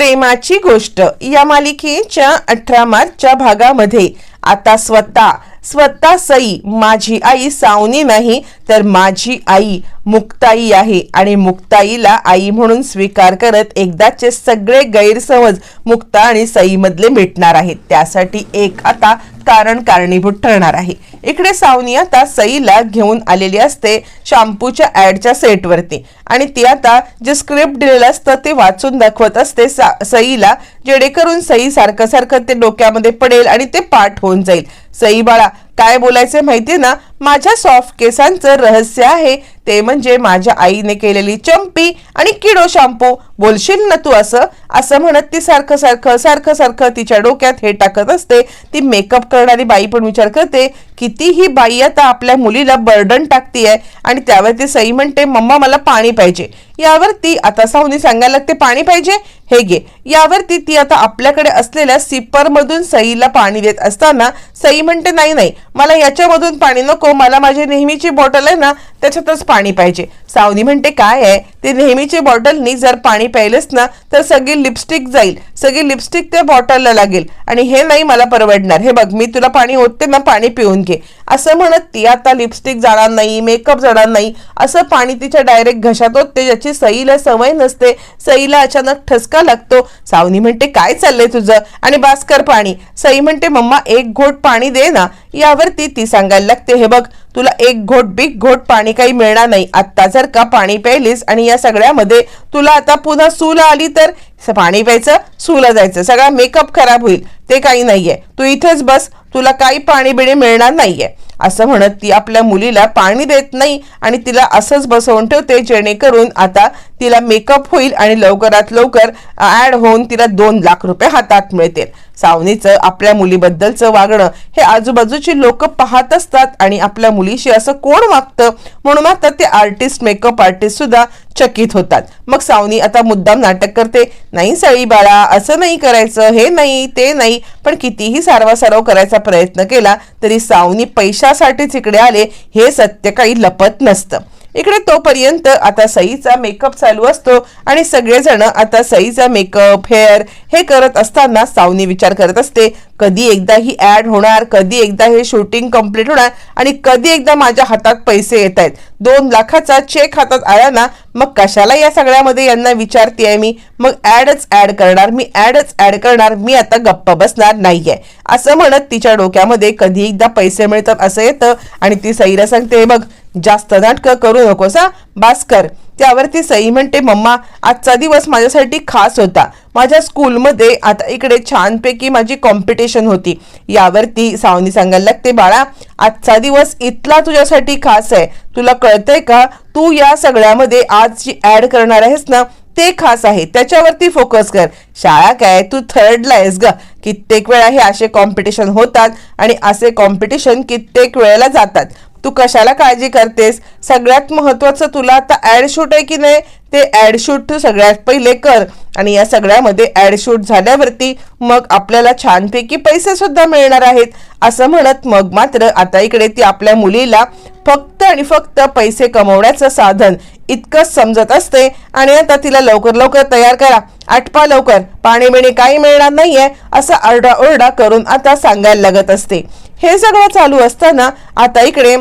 प्रेमाची गोष्ट. या मालिकेच्या अठरा मार्चच्या भागामध्ये आता स्वतः स्वतः सई माझी आई सावनी नाही तर माझी आई मुक्ताई आहे. आणि मुक्ताईला आई म्हणून स्वीकार करत एकदाचे सगळे गैरसमज मुक्ता आणि सईमधले मिटणार आहेत. त्यासाठी एक आता कारण कारणीभूत ठरणार आहे. इकडे सावनी आता सईला घेऊन आलेली असते शॅम्पूच्या ॲडच्या सेटवरती. आणि ती आता जे स्क्रिप्ट दिलेलं असतं ते वाचून दाखवत असते सा- सईला जेणेकरून सई सारखं सारखं ते डोक्यामध्ये पडेल आणि ते पाठ होऊन जाईल. सई बाळा काय बोलायचं माहितीये ना? माझ्या सॉफ्ट केसांचं रहस्य आहे. ते म्हणजे माझ्या आईने केलेली चंपी आणि किडो शॅम्पू बोलशील ना तू असं? असं म्हणत ती सारखं सारखं सारखं सारखं तिच्या डोक्यात हे टाकत असते. ती मेकअप करणारी बाई पण विचार करते किती ही बाई आता आपल्या मुलीला बर्डन टाकतीये आणि त्यावरती सई म्हणते मम्मा मला पाणी पाहिजे. यावर ती आता सावनी सांगायला लागते पाणी पाहिजे? हे घे. यावरती ती आता आपल्याकडे असलेल्या सिपर मधून सईला पाणी देत असताना सई म्हणते नाही नाही मला याच्यामधून पाणी नको मला माझी नेहमीची बॉटल आहे ना त्याच्यातच पाणी पाहिजे. सावनी म्हणते काय आहे? ते नेहमीची बॉटलनी जर पाणी प्यायलंच ना तर सगळी लिपस्टिक जाईल. सगळी लिपस्टिक त्या बॉटलला लागेल. आणि हे नाही मला परवडणार. हे बघ मी तुला पाणी होते ना पाणी पिऊन घे. असं म्हणत ती आता लिपस्टिक जाणार नाही मेकअप जाणार नाही असं पाणी तिच्या डायरेक्ट घशात होते ज्याची सईला सवय नसते सईला अचानक ठसका लागतो. सावनी म्हणते काय चाललंय तुझं? आणि बास्कर पाणी सई म्हणते मम्मा एक घोट पाणी दे ना. यावरती ती सांगायला लागते हे बघ तुला एक घोट बिग घोट पाणी काही मिळणार नाही. आत्ता जर का पाणी प्यायलीस आणि या सगळ्यामध्ये तुला आता पुन्हा सूला आली तर पाणी प्यायचं सूला जायचं. सगळा मेकअप खराब होईल. ते काही नाहीये. तू इथेच बस. तुला काही पाणी बिणी मिळणार नाहीये. असं म्हणत ती आपल्या मुलीला पाणी देत नाही आणि तिला असंच बसवून ठेवते जेणेकरून आता तिला मेकअप होईल आणि लवकरात लवकर ऍड होऊन तिला दोन लाख रुपये हातात मिळतील. सावनीचं आपल्या मुलीबद्दलचं वागणं हे आजूबाजूची लोक पाहत असतात आणि आपल्या मुलीशी असं कोण वागतं? म्हणून आता ते आर्टिस्ट मेकअप आर्टिस्ट सुद्धा चकित होतात. मग सावनी आता मुद्दाम नाटक करते. नाही सळी बाळा असं नाही करायचं हे नाही ते नाही. पण कितीही सारवासारव करायचा प्रयत्न केला तरी सावनी पैशासाठीच इकडे आले हे सत्य काही लपत नसतं. इकडे तोपर्यंत आता सईचा मेकअप चालू असतो आणि सगळेजण आता सईचा मेकअप हेअर हे करत असताना सावनी विचार करत असते कधी एकदा ही ॲड होणार कधी एकदा हे शूटिंग कंप्लीट होणार आणि कधी एकदा माझ्या हातात पैसे येत आहेत. दोन लाखाचा चेक हातात आला ना मग कशाला या सगळ्यामध्ये यांना विचारते आहे मी? मग ॲडच ॲड करणार मी ॲडच ॲड करणार मी आता गप्प बसणार नाही आहे असं म्हणत तिच्या डोक्यामध्ये कधी एकदा पैसे मिळतात असं येतं आणि ती सईला सांगते मग बघ जास्त नाटकं करू नकोस हा? भास्कर त्यावरती सई म्हणते मम्मा आजचा दिवस माझ्यासाठी खास होता. माझ्या स्कूलमध्ये आता इकडे छानपैकी माझी कॉम्पिटिशन होती. यावरती सावनी सांगायला लागते बाळा आजचा दिवस इथला तुझ्यासाठी खास आहे. तुला कळतंय का? तू या सगळ्यामध्ये आज जी ऍड करणार आहेस ना ते खास आहे. त्याच्यावरती फोकस कर. शाळा काय? तू थर्डला आहेस ग. कित्येक वेळा हे असे कॉम्पिटिशन होतात आणि असे कॉम्पिटिशन कित्येक वेळेला जातात. तू कशाला काळजी करतेस? सगळ्यात महत्वाचं तुला आता ऍड शूट आहे की नाही? ते ऍड शूट तू सगळ्यात पहिले कर. आणि या सगळ्यामध्ये ऍड शूट झाल्यावरती मग आपल्याला छानपैकी पैसे सुद्धा मिळणार आहेत. असं म्हणत मग मात्र आता इकडे ती आपल्या मुलीला फक्त आणि फक्त पैसे कमवण्याचं साधन इतकंच समजत असते. आणि आता तिला लवकर लवकर तयार करा. आटपा लवकर. पाणी बिणी काही मिळणार नाहीये असा आरडाओरडा करून आता सांगायला लागत असते. हे सगळं चालू असताना आता इकडे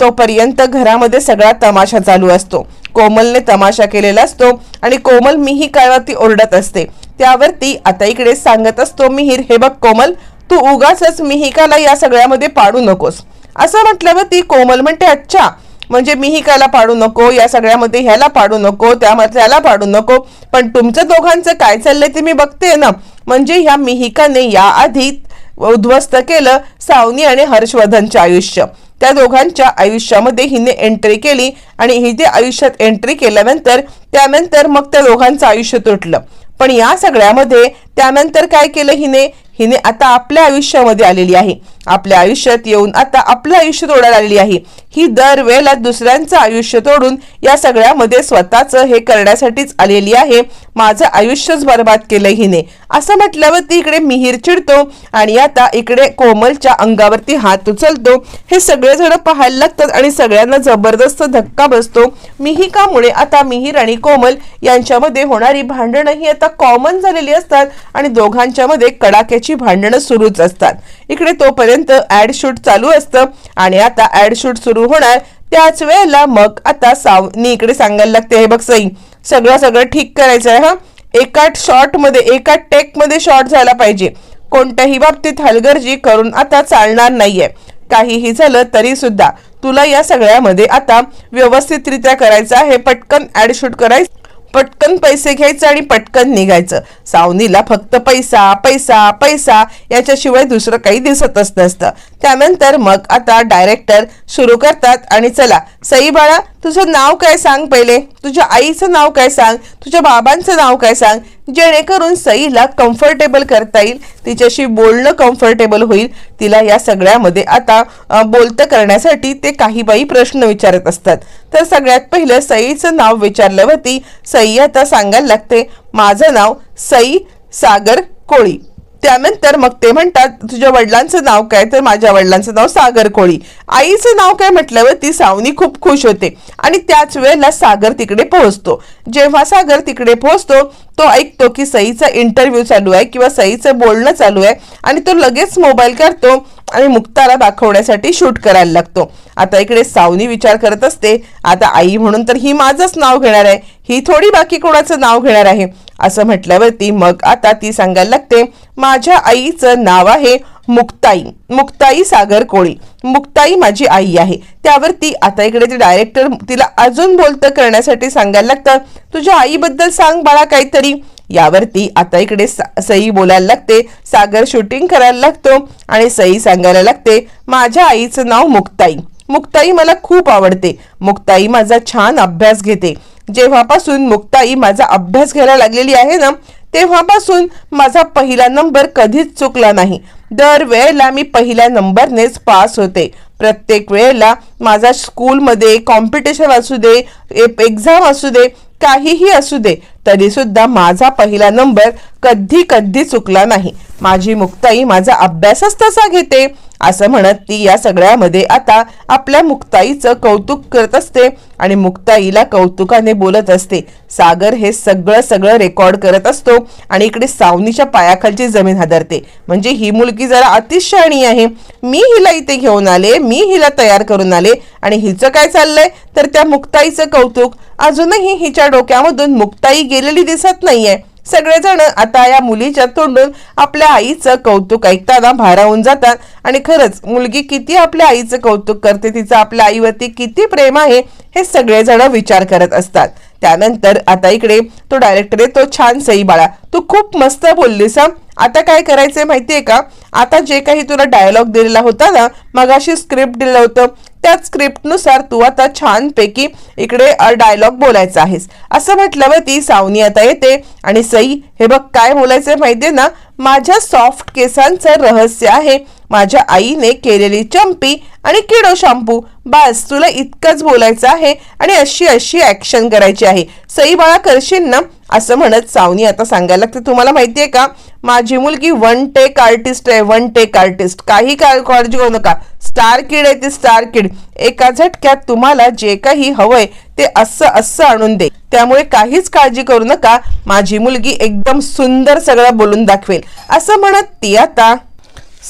तोपर्यंत घरामध्ये सगळा तमाशा चालू असतो. कोमलने तमाशा केलेला असतो आणि कोमल मीही काळाती ओरडत असते. त्यावरती आता इकडे सांगत असतो मिहीर हे बघ कोमल तू उगाच मिहिकाला या सगळ्यामध्ये पाडू नकोस. असं म्हटल्यावर ती कोमल म्हणते अच्छा म्हणजे मिहिकाला पाडू नको या सगळ्यामध्ये ह्याला पाडू नको त्यामध्ये त्याला पाडू नको पण तुमचं दोघांचं काय चाललंय ते मी बघते ना. म्हणजे ह्या मिहिकाने याआधी उद्ध्वस्त केलं सावनी आणि हर्षवर्धनचे आयुष्य. त्या दोघांच्या आयुष्यामध्ये हिने एंट्री केली आणि हिने आयुष्यात एंट्री केल्यानंतर त्यानंतर मग त्या दोघांचं आयुष्य तुटलं. पण या सगळ्यामध्ये त्यानंतर काय केलं हिने? हिने आता आपल्या आयुष्यामध्ये आलेली आहे. आपल्या आयुष्यात येऊन आता आपलं आयुष्य तोडायला आलेली आहे. ही दरवेळेला दुसऱ्यांचं आयुष्य तोडून या सगळ्यामध्ये स्वतःचं हे करण्यासाठीच आलेली आहे. माझं आयुष्यच बर्बाद केलं हिने. असं म्हटल्यावर ती इकडे मिहीर चिडतो आणि आता इकडे कोमलच्या अंगावरती हात उचलतो. हे सगळेजण पाहायला लागतात आणि सगळ्यांना जबरदस्त धक्का बसतो. मिहिकामुळे आता मिहीर आणि कोमल यांच्यामध्ये होणारी भांडणं ही आता कॉमन झालेली असतात आणि दोघांच्या मध्ये कडाक्याची भांडणं सुरूच असतात. इकडे तोपर्यंत ऍड शूट चालू असतं आणि आता ऍड शूट सुरू होणार त्याच वेळेला मग आता सावनी इकडे सांगायला लागते हे बघ सई सगळं सगळं ठीक करायचं आहे हा? एका शॉर्टमध्ये एका टेकमध्ये शॉर्ट झाला पाहिजे. कोणत्याही बाबतीत हलगर्जी करून आता चालणार नाहीये. काहीही झालं तरी सुद्धा तुला या सगळ्यामध्ये आता व्यवस्थितरित्या करायचं आहे पटकन ऍड शूट करायचं पटकन पैसे घ्यायचं आणि पटकन निघायचं. सावनीला फक्त पैसा पैसा पैसा याच्याशिवाय दुसरं काही दिसतच नसतं. त्यानंतर मग आता डायरेक्टर सुरू करतात आणि चला सई बाळा तुझं नाव काय सांग पहिले? तुझ्या आईचं नाव काय सांग? तुझ्या बाबांचं नाव काय सांग? जेणेकरून सईला कम्फर्टेबल करता येईल. तिच्याशी बोलणं कम्फर्टेबल होईल. तिला या सगळ्यामध्ये आता बोलतं करण्यासाठी ते काही बाई प्रश्न विचारत असतात. तर सगळ्यात पहिलं सईचं नाव विचारल्यावरती सई आता सांगायला लागते माझं नाव सई सागर कोळी. त्यानंतर मग ते म्हणतात तुझ्या वडिलांचं नाव काय? तर माझ्या वडिलांचं नाव सागर कोळी आईचं नाव काय म्हटल्यावर ती सावनी खूप खुश होते आणि त्याच वेळेला सागर तिकडे पोहोचतो. जेव्हा सागर तिकडे पोहोचतो तो ऐकतो की सईचा इंटरव्ह्यू चालू आहे किंवा सईचं बोलणं चालू आहे आणि तो लगेच मोबाईल काढतो आणि मुक्ताला दाखवण्यासाठी शूट करायला लागतो. आता इकडे सावनी विचार करत असते आता आई म्हणून तर ही माझंच नाव घेणार आहे. ही थोडी बाकी कोणाचं नाव घेणार आहे? असं म्हटल्यावरती मग आता ती सांगायला लागते माझ्या आईचं नाव आहे मुक्ताई मुक्ताई सागर कोळी. मुक्ताई माझी आई आहे. त्यावरती आता इकडे ते डायरेक्टर तिला अजून बोलतं करण्यासाठी सांगायला लागतं तुझ्या आईबद्दल सांग बाळा काहीतरी. यावरती आता इकडे सा- सई बोलायला लागते सागर शूटिंग करायला लागतो आणि सई सांगायला लागते माझ्या आईचं नाव मुक्ताई. मुक्ताई मला खूप आवडते. मुक्ताई माझा छान अभ्यास घेते. जेव्हापासून मुक्ताई माझा अभ्यास घ्यायला लागलेली आहे ना तेव्हापासून माझा पहिला नंबर कधीच चुकला नाही. दर वेळेला मी पहिल्या नंबरनेच पास होते. प्रत्येक वेळेला माझा स्कूलमध्ये कॉम्पिटिशन असू दे एक्झाम असू दे काहीही असू दे तरीसुद्धा माझा पहिला नंबर कधी कधी चुकला नाही. माझी मुक्ताई माझा अभ्यासच तसा घेते. असं म्हणत ती या सगळ्यामध्ये आता आपल्या मुक्ताईचं कौतुक करत असते आणि मुक्ताईला कौतुकाने बोलत असते. सागर हे सगळं सगळं रेकॉर्ड करत असतो आणि इकडे सावनीच्या पायाखालची जमीन हादरते. म्हणजे ही मुलगी जरा अतिशहाणी आहे. मी हिला इथे घेऊन आले मी हिला तयार करून आले आणि हिचं काय चाललंय? तर त्या मुक्ताईचं कौतुक अजूनही हिच्या डोक्यामधून मुक्ताई गेलेली दिसत नाहीये. सगळेजण आता या मुलीच्या तोंडून आपल्या आईचं कौतुक ऐकताना भारावून जातात. आणि खरंच मुलगी किती आपल्या आईचं कौतुक करते तिचं आपल्या आईवरती किती प्रेम आहे हे सगळेजण विचार करत असतात. त्यानंतर आता इकडे तो डायरेक्टर आहे तो छान सई बाळा तू खूप मस्त बोललीस हा. आता काय करायचंय माहितीये का? आता जे काही तुला डायलॉग दिलेला होता ना मगाशी स्क्रिप्ट दिलं होतं. त्या स्क्रिप्टनुसार तू आता छानपैकी इकडे डायलॉग बोलायचा आहेस. असं म्हटल्यावर ती सावनी आता येते आणि सई हे बघ काय बोलायचंय माहितीये ना? माझ्या सॉफ्ट केसांचं रहस्य आहे. माझ्या आईने केलेली चंपी आणि किडो शॅम्पू. बस तुला इतकंच बोलायचं आहे आणि अशी अशी ऍक्शन करायची आहे. सई बाळा करशील ना असं म्हणत सावनी आता सांगायला लागते. तुम्हाला माहितीये का? माझी मुलगी वन टेक आर्टिस्ट आहे वन टेक आर्टिस्ट काही का- काळजी करू नका. स्टार किड आहे ती स्टार किड एका झटक्यात तुम्हाला जे काही हवंय ते असं असं आणून दे. त्यामुळे काहीच काळजी करू नका. माझी मुलगी एकदम सुंदर सगळं बोलून दाखवेल. असं म्हणत ती आता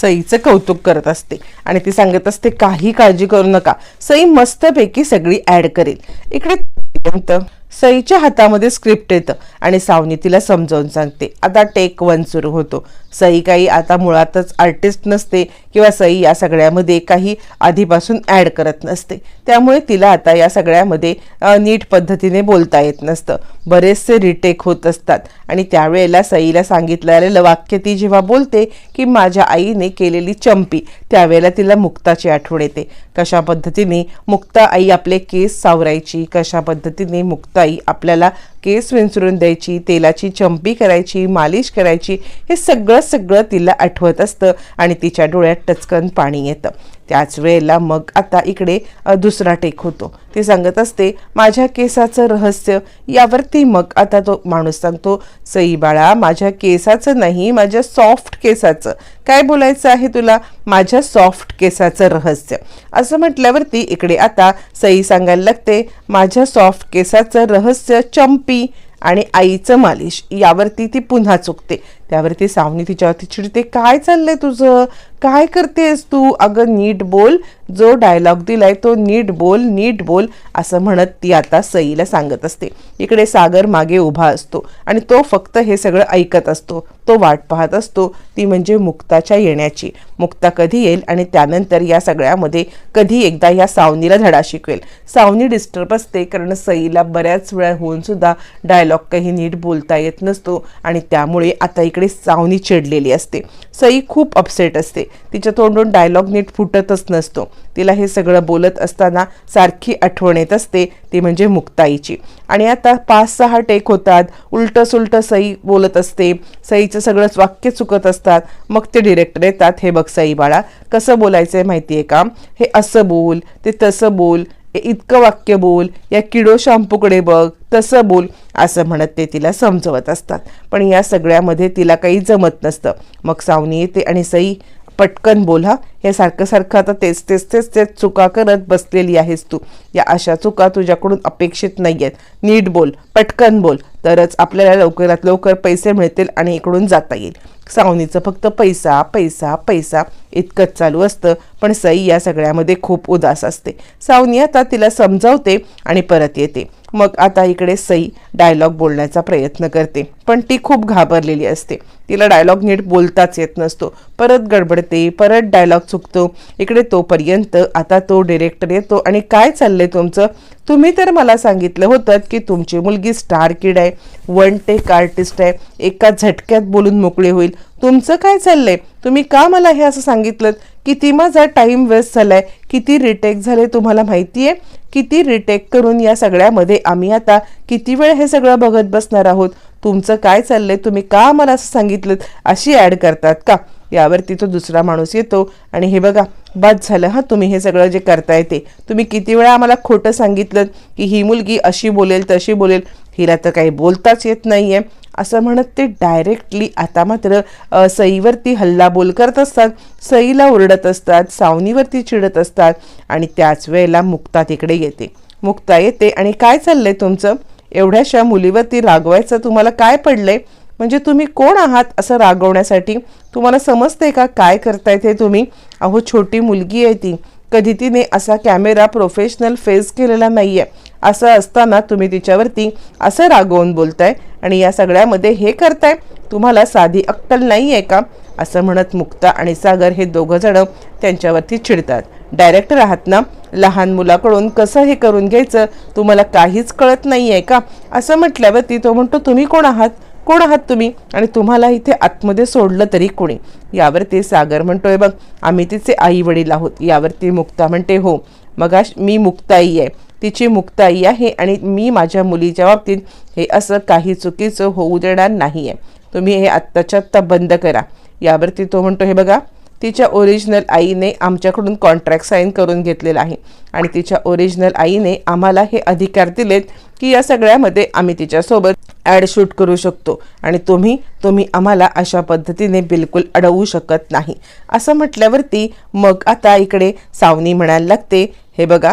सईचं कौतुक करत असते. आणि ती सांगत असते काही काळजी करू नका. सई मस्तपैकी सगळी ऍड करेल. इकडे पर्यंत सईच्या हातामध्ये स्क्रिप्ट येतं आणि सावनी तिला समजावून सांगते. आता टेक वन सुरू होतो. सई काही आता मुळातच आर्टिस्ट नसते किंवा सई या सगळ्यामध्ये काही आधीपासून ॲड करत नसते. त्यामुळे तिला आता या सगळ्यामध्ये नीट पद्धतीने बोलता येत नसतं. बरेचसे रिटेक होत असतात आणि त्यावेळेला सईला सांगितलेलं वाक्य ती जेव्हा बोलते की माझ्या आईने केलेली चंपी त्यावेळेला तिला मुक्ताची आठवण येते. कशा पद्धतीने मुक्ता आई आपले केस सावरायची कशा पद्धतीने मुक्ता मुक्ताई आपल्याला केस विंचरून द्यायची तेलाची चंपी करायची मालिश करायची हे सगळं सगळं तिला आठवत असतं आणि तिच्या डोळ्यात टचकन पाणी येतं. त्याच वेळेला मग आता इकडे दुसरा टेक होतो. ते सांगत असते माझ्या केसाचं रहस्य यावरती मग आता तो माणूस सांगतो सई बाळा माझ्या केसाचं नाही माझ्या सॉफ्ट केसाचं. काय बोलायचं आहे तुला? माझ्या सॉफ्ट केसाचं रहस्य. असं म्हटल्यावरती इकडे आता सई सांगायला लागते माझ्या सॉफ्ट केसाचं रहस्य चंपी आणि आईचं मालिश. यावरती ती पुन्हा चुकते. त्यावर ती सावनी तिच्यावरती चिडते काय चाललंय तुझं? काय करतेस तू? अगं नीट बोल. जो डायलॉग दिलाय तो नीट बोल नीट बोल असं म्हणत ती आता सईला सांगत असते. इकडे सागर मागे उभा असतो आणि तो फक्त हे सगळं ऐकत असतो. तो वाट पाहत असतो ती म्हणजे मुक्ताच्या येण्याची. मुक्ता कधी येईल आणि त्यानंतर या सगळ्यामध्ये कधी एकदा या सावनीला धडा शिकवेल. सावनी डिस्टर्ब असते कारण सईला बऱ्याच वेळा होऊन सुद्धा डायलॉग काही नीट बोलता येत नसतो आणि त्यामुळे आता इकडे सावनी चिडलेली असते. सई खूप अपसेट असते. तिच्या तोंडून डायलॉग नीट फुटतच नसतो. तिला हे सगळं बोलत असताना सारखी आठवण येत असते ती म्हणजे मुक्ताईची. आणि आता पाच सहा टेक होतात. उलटं सुलटं सई बोलत असते. सईचं सगळंच वाक्य चुकत असतात. मग ते डिरेक्टर येतात. हे बघ सई बाळा कसं बोलायचं आहे माहिती आहे का? हे असं बोल ते तसं बोल इतकं वाक्य बोल या किडो शॅम्पूकडे बघ तसं बोल असं म्हणत ते तिला समजवत असतात. पण या सगळ्यामध्ये तिला काही जमत नसतं. मग सावनी येते आणि सई पटकन बोला हे सारखं सारखं आता तेच तेच तेच तेच चुका करत बसलेली आहेस तू. या अशा चुका तुझ्याकडून अपेक्षित नाही आहेत नीट बोल पटकन बोल तरच आपल्याला लवकरात लवकर पैसे मिळतील आणि इकडून जाता येईल. सावनीचं फक्त पैसा पैसा पैसा इतकंच चालू असतं. पण सई या सगळ्यामध्ये खूप उदास असते. सावनी आता तिला समजावते आणि परत येते. मग आता इकडे सई डायलॉग बोलण्याचा प्रयत्न करते. पण ती खूप घाबरलेली असते. तिला डायलॉग नीट बोलताच येत नसतो. परत गडबडते परत डायलॉग चुकतो. इकडे तोपर्यंत आता तो डिरेक्टर येतो. आणि काय चाललंय तुमचं? तुम्ही तर मला सांगितलं होतं की तुमची मुलगी स्टार किड आहे. वन टेक आर्टिस्ट आहे. एका झटक्यात बोलून मोकळी होईल. तुमचं काय चाललंय? तुम्ही का मला हे असं सांगितलं? किती माझा टाईम वेस्ट झालाय? किती रिटेक झाले तुम्हाला माहिती आहे किती रिटेक करून या सगळ्यामध्ये आम्ही आता किती वेळ हे सगळं बघत बसणार आहोत? तुमचं काय चाललंय? तुम्ही का मला असं सांगितलं अशी ॲड करतात का? यावरती तो दुसरा माणूस येतो आणि हे बघा बाद झालं हां तुम्ही हे सगळं जे करताय ते. तुम्ही किती वेळा आम्हाला खोटं सांगितलं की ही मुलगी अशी बोलेल तशी बोलेल. हिला तर काही बोलताच येत नाही आहे असं म्हणत ते डायरेक्टली आता मात्र सईवरती हल्लाबोल करत असतात. सईला ओरडत असतात सावनीवरती चिडत असतात आणि त्याच वेळेला मुक्ता तिकडे येते. मुक्ता येते आणि काय चाललंय तुमचं? एवढ्याशा मुलीवरती रागवायचं तुम्हाला काय पडलंय? म्हणजे तुम्ही कोण आहात असं रागवण्यासाठी? तुम्हाला समजते का काय करतायत हे तुम्ही? अहो छोटी मुलगी आहे ती. कधी तिने असा कॅमेरा प्रोफेशनल फेस केलेला नाही आहे असं असताना तुम्ही तिच्यावरती असं रागवून बोलताय. आणि या सगळ्यामध्ये हे करताय. तुम्हाला साधी अक्कल नाही आहे का? असं म्हणत मुक्ता आणि सागर हे दोघं जण त्यांच्यावरती चिडतात. डायरेक्टर आहात ना? लहान मुलाकडून कसं हे करून घ्यायचं? तुम्हाला काहीच कळत नाही आहे का? असं म्हटल्यावरती तो म्हणतो तुम्ही कोण आहात? कोण आहात तुम्ही? आणि तुम्हाला इथे आतमध्ये सोडलं तरी कोणी? यावरती सागर म्हणतोय बघ आम्ही तिचे आई वडील आहोत. यावरती मुक्ता म्हणते हो मगाश मी मुक्ताई आहे. तिची मुक्ताई आहे आणि मी माझ्या मुलीच्या बाबतीत हे असं काही चुकीचं होऊ देणार नाही आहे तुम्ही हे आत्ताच्या आत्ता बंद करा. यावरती तो म्हणतो हे बघा तिच्या ओरिजिनल आईने आमच्याकडून कॉन्ट्रॅक्ट साईन करून घेतलेला आहे आणि तिच्या ओरिजिनल आईने आम्हाला हे अधिकार दिलेत की या सगळ्यामध्ये आम्ही तिच्यासोबत ॲड शूट करू शकतो आणि तुम्ही तुम्ही आम्हाला अशा पद्धतीने बिलकुल अडवू शकत नाही. असं म्हटल्यावरती मग आता इकडे सावनी म्हणायला लागते हे बघा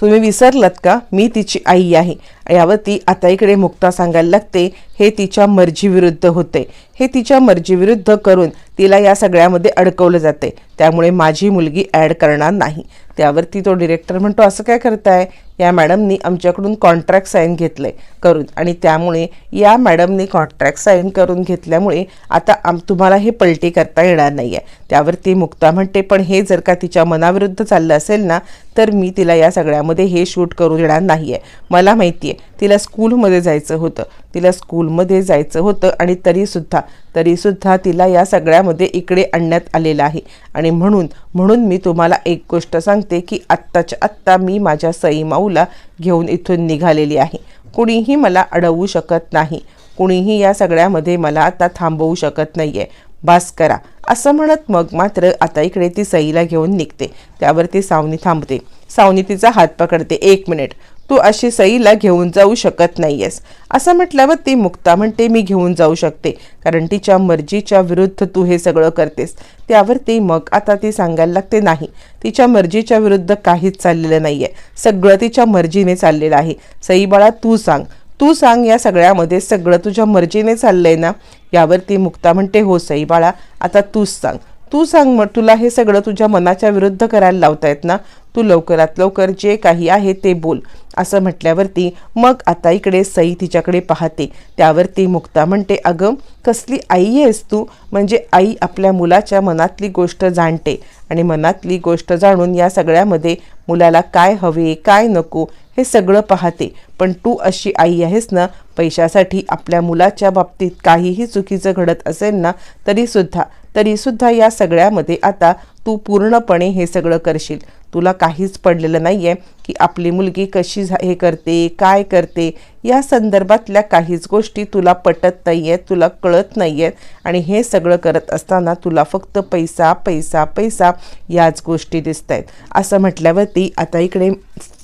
तुम्ही विसरलात का? मी तिची आई आहे. यावरती आता इकडे मुक्ता सांगायला लागते हे तिच्या मर्जीविरुद्ध होते. हे तिच्या मर्जीविरुद्ध करून तिला या सगळ्यामध्ये अडकवलं जाते. त्यामुळे माझी मुलगी ॲड करणार नाही. त्यावरती तो डिरेक्टर म्हणतो असं काय करताय? या मॅडमनी आमच्याकडून कॉन्ट्रॅक्ट साईन घेतलंय करून. आणि त्यामुळे या मॅडमनी कॉन्ट्रॅक्ट साईन करून घेतल्यामुळे आता आम तुम्हाला हे पलटी करता येणार नाही आहे त्यावरती मुक्ता म्हणते पण हे जर का तिच्या मनाविरुद्ध चाललं असेल ना तर मी तिला या सगळ्यामध्ये हे शूट करू देणार नाही आहे मला माहिती आहे तिला स्कूलमध्ये जायचं होतं. तिला स्कूलमध्ये जायचं होतं आणि तरीसुद्धा तरीसुद्धा तिला या सगळ्यामध्ये इकडे आणण्यात आलेलं आहे. आणि म्हणून म्हणून मी तुम्हाला एक गोष्ट सांगते की आत्ताच्या आत्ता मी माझ्या सईमाऊला घेऊन इथून निघालेली आहे. कुणीही मला अडवू शकत नाही. कुणीही या सगळ्यामध्ये मला आता थांबवू शकत नाहीये. बास करा. असं म्हणत मग मात्र आता इकडे ती सईला घेऊन निघते. त्यावर ती सावनी थांबते. सावनी तिचा हात पकडते. एक मिनिट. तू अशी सईला घेऊन जाऊ शकत नाहीयेस. असं म्हटल्यावर ती मुक्ता म्हणते मी घेऊन जाऊ शकते कारण तिच्या मर्जीच्या विरुद्ध तू हे सगळं करतेस त्यावर ती मग आता ती सांगायला लागते नाही तिच्या मर्जीच्या विरुद्ध काहीच चाललेलं नाही आहे सगळं तिच्या मर्जीने चाललेलं आहे. सई बाळा तू सांग. तू सांग या सगळ्यामध्ये सगळं तुझ्या मर्जीने चाललंय ना? यावरती मुक्ता म्हणते हो सई बाळा आता तूच सांग. तू सांग मग तुला हे सगळं तुझ्या मनाच्या विरुद्ध करायला लावतायत ना? तू लवकरात लवकर जे काही आहे ते बोल असं म्हटल्यावरती मग आता इकडे सई तिच्याकडे पाहते. त्यावरती मुक्ता म्हणते अगं कसली आई आहेस तू? म्हणजे आई आपल्या मुलाच्या मनातली गोष्ट जाणते आणि मनातली गोष्ट जाणून या सगळ्यामध्ये मुलाला काय हवे काय नको हे सगळं पाहते. पण तू अशी आई आहेस ना पैशासाठी आपल्या मुलाच्या बाबतीत काहीही चुकीचं घडत असेल ना तरीसुद्धा तरीसुद्धा या सगळ्यामध्ये आता तू पूर्णपणे हे सगळं करशील. तुला काहीच पडलेलं नाही आहे की आपली मुलगी कशी झा हे करते काय करते. या संदर्भातल्या काहीच गोष्टी तुला पटत नाही आहेत तुला कळत नाही आहेत आणि हे सगळं करत असताना तुला फक्त पैसा पैसा पैसा याच गोष्टी दिसत आहेत असं म्हटल्यावरती आता इकडे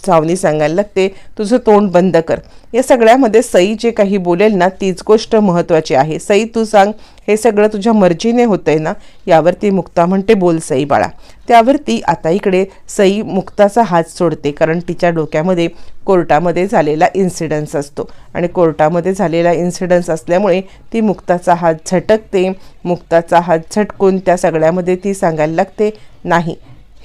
सावनी सांगायला लागते तुझं तोंड बंद कर. या सगळ्यामध्ये सई जे काही बोलेल ना तीच गोष्ट महत्त्वाची आहे. सई तू सांग हे सगळं तुझ्या मर्जीने होतंय ना? यावरती मुक्ता म्हणते बोल सई बाळा. त्यावरती आता इकडे सई मुक्ताचा हात सोडते कारण तिच्या डोक्यामध्ये कोर्टामध्ये झालेला इन्सिडन्स असतो. आणि कोर्टामध्ये झालेला इन्सिडन्स असल्यामुळे ती मुक्ताचा हात झटकते. मुक्ताचा हात झटकून त्या सगळ्यामध्ये ती सांगायला लागते नाही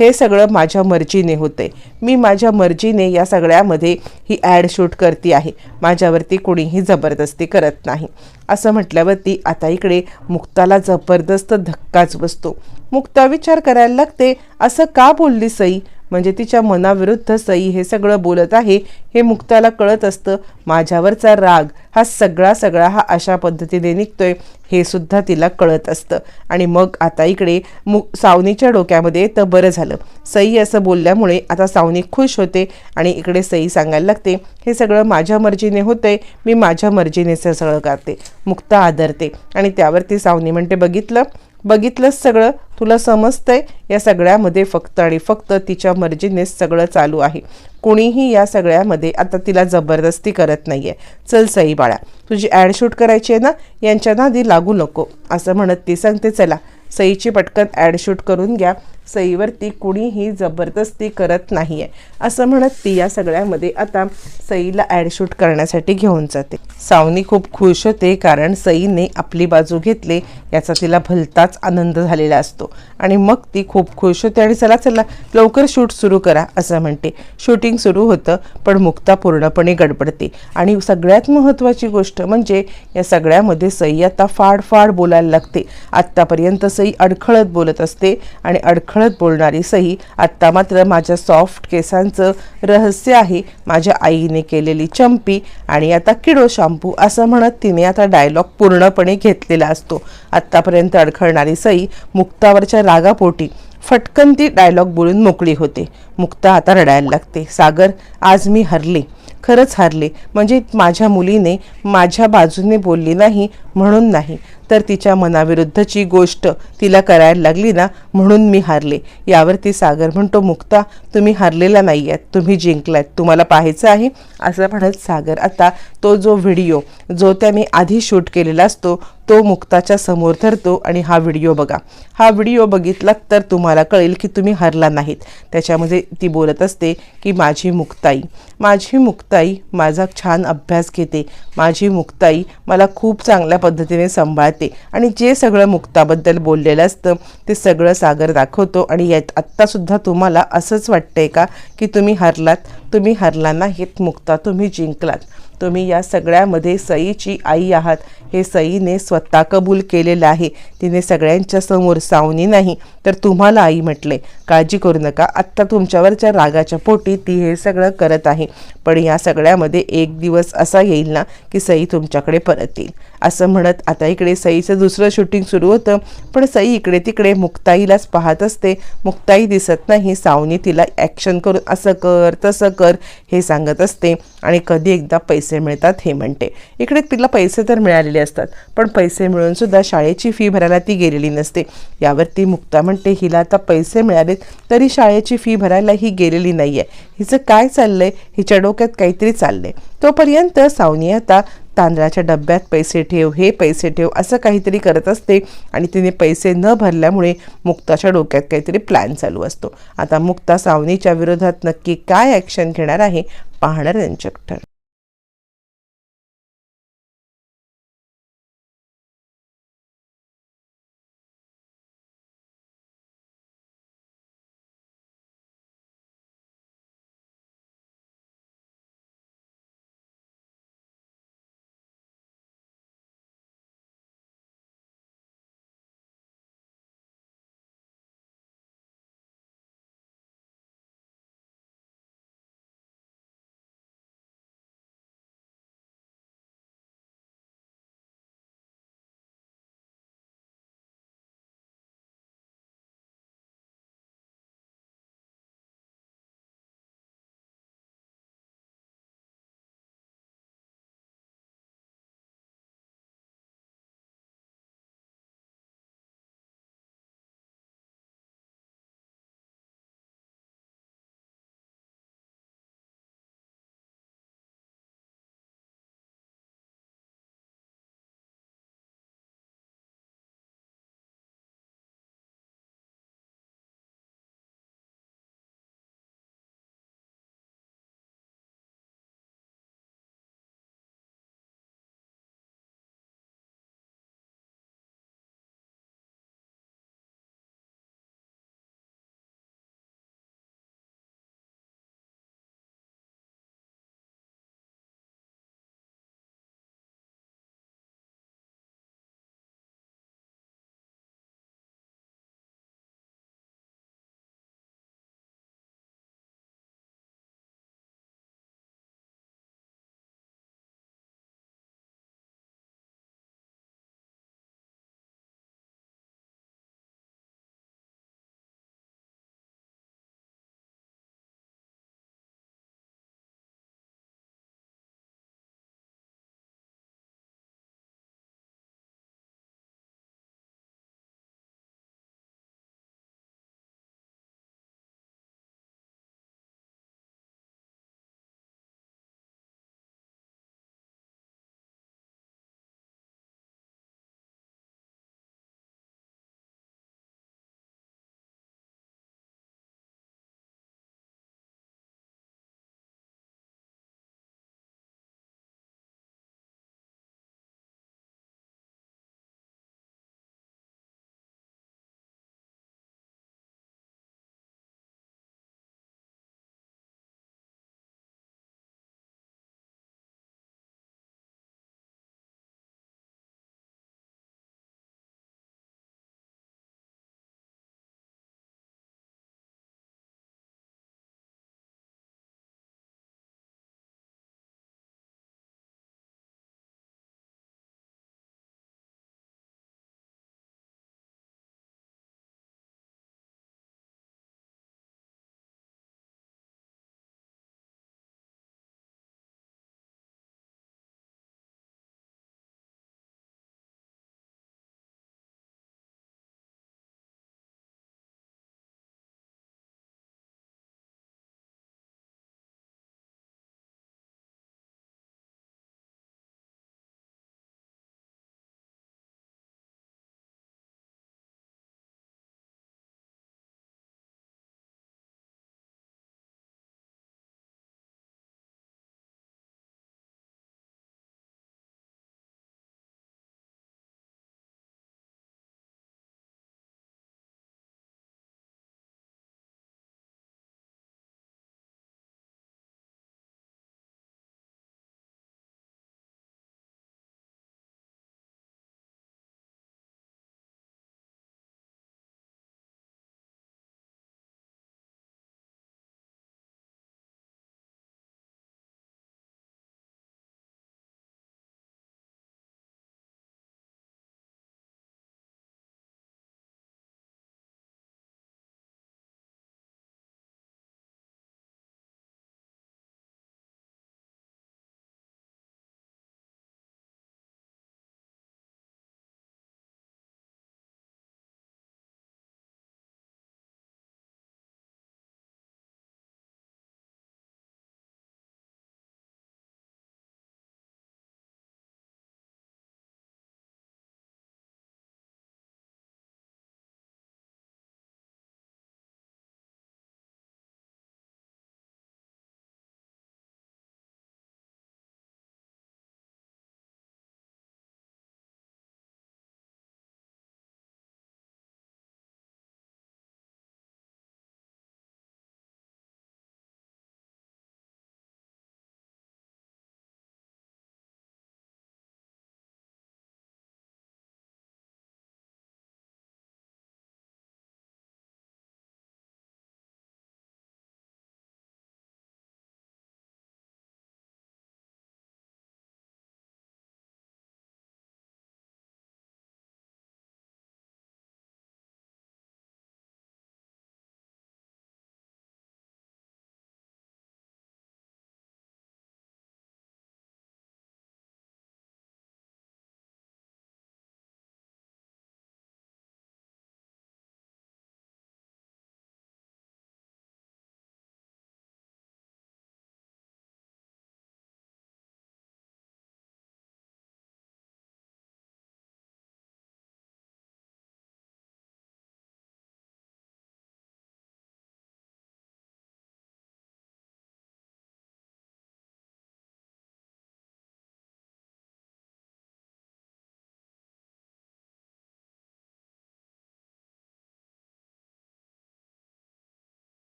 हे सगळं माझ्या मर्जीने होते. मी माझ्या मर्जीने या सगळ्यामध्ये ही ॲड शूट करते आहे. माझ्यावरती कोणीही जबरदस्ती करत नाही. असं म्हटल्यावरती आता इकडे मुक्ताला जबरदस्त धक्काच बसतो. मुक्ता विचार करायला लागते असं का बोलली सई म्हणजे तिच्या मनाविरुद्ध सई हे सगळं बोलत आहे हे मुक्ताला कळत असतं माझ्यावरचा राग हा सगळा सगळा हा अशा पद्धतीने निघतोय हे सुद्धा तिला कळत असतं. आणि मग आता इकडे मु सावनीच्या डोक्यामध्ये तर बरं झालं. सई असं बोलल्यामुळे आता सावनी खुश होते आणि इकडे सई सांगायला लागते हे सगळं माझ्या मर्जीने होतंय मी माझ्या मर्जीने सगळं करते. मुक्ता आदरते आणि त्यावरती सावनी म्हणते बघितलं? बघितलंच सगळं तुला समजतंय? या सगळ्यामध्ये फक्त आणि फक्त तिच्या मर्जीनेच सगळं चालू आहे. कोणीही या सगळ्यामध्ये आता तिला जबरदस्ती करत नाही आहे चल सई बाळा तुझी ॲड शूट करायची आहे ना? यांच्या नादी लागू नको. असं म्हणत ती सांगते चला सईची पटकन ॲड शूट करून घ्या. सईवरती कुणीही जबरदस्ती करत नाही आहे असं म्हणत ती या सगळ्यामध्ये आता सईला ॲड शूट करण्यासाठी घेऊन जाते. सावनी खूप खुश होते कारण सईने आपली बाजू घेतले याचा तिला भलताच आनंद झालेला असतो. आणि मग ती खूप खुश होते आणि चला चला लवकर शूट सुरू करा असं म्हणते. शूटिंग सुरू होतं पण मुक्ता पूर्णपणे गडबडते. आणि सगळ्यात महत्त्वाची गोष्ट म्हणजे या सगळ्यामध्ये सई आता फाड फाड बोलायला लागते. आत्तापर्यंत सई अडखळत बोलत असते आणि अडखळत बोलणारी सई आत्ता मात्र माझ्या सॉफ्ट केसांचं रहस्य आहे. माझ्या आईने केलेली चंपी आणि आता किडो शॅम्पू असं म्हणत तिने आता डायलॉग पूर्णपणे घेतलेला असतो. आत्तापर्यंत अडखळणारी सई मुक्तावरच्या रागापोटी फटकन ती डायलॉग बोलून मोकळी होते. मुक्ता आता रडायला लागते. सागर आज मी हरले. खरंच हरले. म्हणजे माझ्या मुलीने माझ्या बाजूने बोलली नाही म्हणून नाही. तर तिच्या मनाविरुद्धची गोष्ट तिला करायला लागली ना म्हणून मी हारले. यावरती सागर म्हणतो मुक्ता तुम्ही हारलेला नाही आहेत तुम्ही जिंकलात तुम्हाला पाहायचं आहे असं म्हणत सागर आता तो जो व्हिडिओ जो त्याने आधी शूट केलेला असतो तो मुक्ताच्या समोर धरतो आणि हा व्हिडिओ बघा. हा व्हिडिओ बघितलात तर तुम्हाला कळेल की तुम्ही हरला नाहीत. त्याच्यामध्ये ती बोलत असते की माझी मुक्ताई माझी मुक्ताई माझा छान अभ्यास घेते. माझी मुक्ताई मला खूप चांगल्या पद्धतीने सांभाळते. आणि जे सगळं मुक्ताबद्दल बोललेलं असतं ते सगळं सागर दाखवतो. आणि यात आत्तासुद्धा तुम्हाला असंच वाटतंय का की तुम्ही हरलात? तुम्ही हरला नाहीत मुक्ता तुम्ही जिंकलात. तुम्ही या सगळ्यामध्ये सईची आई आहात. हे सईने स्वतः कबूल केलेलं आहे. तिने सगळ्यांच्या समोर सावनी नाही. तर तुम्हाला आई म्हटले काळजी करू नका. आत्ता तुमच्यावरच्या रागाच्या पोटी ती हे सगळं करत आहे. पण या सगळ्यामध्ये एक दिवस असा येईल ना की सई तुमच्याकडे परत येईल असं म्हणत आता इकडे सईचं दुसरं शूटिंग सुरू होतं पण सई इकडे तिकडे मुक्ताईलाच पाहत असते. मुक्ताई दिसत नाही सावनी तिला ॲक्शन करून असं कर तसं कर हे सांगत असते आणि कधी एकदा पैसे मिळतात हे म्हणते. इकडे तिला पैसे तर मिळालेले असतात पण पैसे मिळूनसुद्धा शाळेची फी भरायला ती गेलेली नसते. यावरती मुक्ता म्हणते हिला आता पैसे मिळालेत तरी शाळेची फी भरायला ही गेलेली नाही आहे हिचं काय चाललंय? हिच्या डोक्यात काहीतरी चाललंय. तोपर्यंत सावनी आता तांदळाच्या डब्यात पैसे ठेव हे पैसे ठेव असं काहीतरी करत असते आणि तिने पैसे न भरल्यामुळे मुक्ताच्या डोक्यात काहीतरी प्लॅन चालू असतो. आता मुक्ता सावनीच्या विरोधात नक्की काय ॲक्शन घेणार आहे पाहणार यांच्याकडं